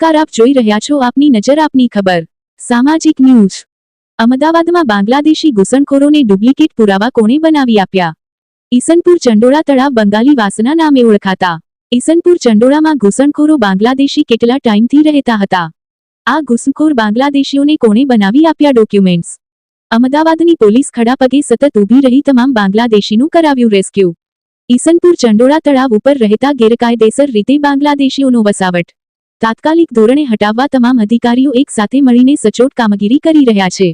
નમસ્કાર, આપ જોઈ રહ્યા છો આપની નજર, આપની ખબર. સામાજિક ન્યૂઝ. અમદાવાદમાં બાંગ્લાદેશી ઘૂસણખોરોને ડુપ્લિકેટ પુરાવા કોણે બનાવી આપ્યા? ઈસનપુર ચંડોળા તળાવ બંગાળી વાસના નામે ઓળખાતા. ઈસનપુર ચંડોળામાં ઘૂસણખોરો બાંગ્લાદેશી કેટલા ટાઈમથી રહેતા હતા? આ ઘૂસણખોર બાંગ્લાદેશીઓને કોણે બનાવી આપ્યા ડોક્યુમેન્ટ્સ? અમદાવાદની પોલીસ ખડાપગે સતત ઊભી રહી તમામ બાંગ્લાદેશીનું કરાવ્યું રેસ્ક્યુ. ઈસનપુર ચંડોળા તળાવ ઉપર રહેતા ગેરકાયદેસર રીતે બાંગ્લાદેશીઓનો વસાવટ. તાત્કાલિક ધોરણે હટાવવા તમામ અધિકારીઓ એક સાથે મળીને સચોટ કામગીરી કરી રહ્યા છે.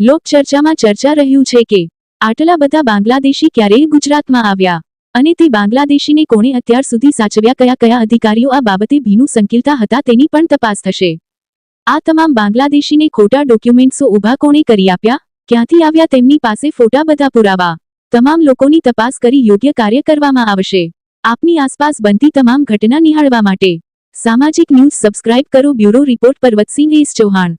લોકચર્ચામાં ચર્ચા રહ્યું છે કે, આટલા બધા બાંગ્લાદેશી ક્યારેય ગુજરાતમાં આવ્યા, અને તે બાંગ્લાદેશીને કોણે અત્યાર સુધી સાચવ્યા કયા કયા અધિકારીઓ આ બાબતે ભીનું સંકિલતા હતા તેની પણ તપાસ થશે. આ તમામ બાંગ્લાદેશીને ખોટા ડોક્યુમેન્ટ્સો ઊભા કોણે કરી આપ્યા, ક્યાંથી આવ્યા તેમની પાસે ફોટા બધા પુરાવા, તમામ લોકોની તપાસ કરી યોગ્ય કાર્ય કરવામાં આવશે. આપની આસપાસ બનતી તમામ ઘટના નિહાળવા માટે સામાજિક ન્યૂઝ સબસ્ક્રાઇબ કરો bureau report Parvatsinh S Chauhan.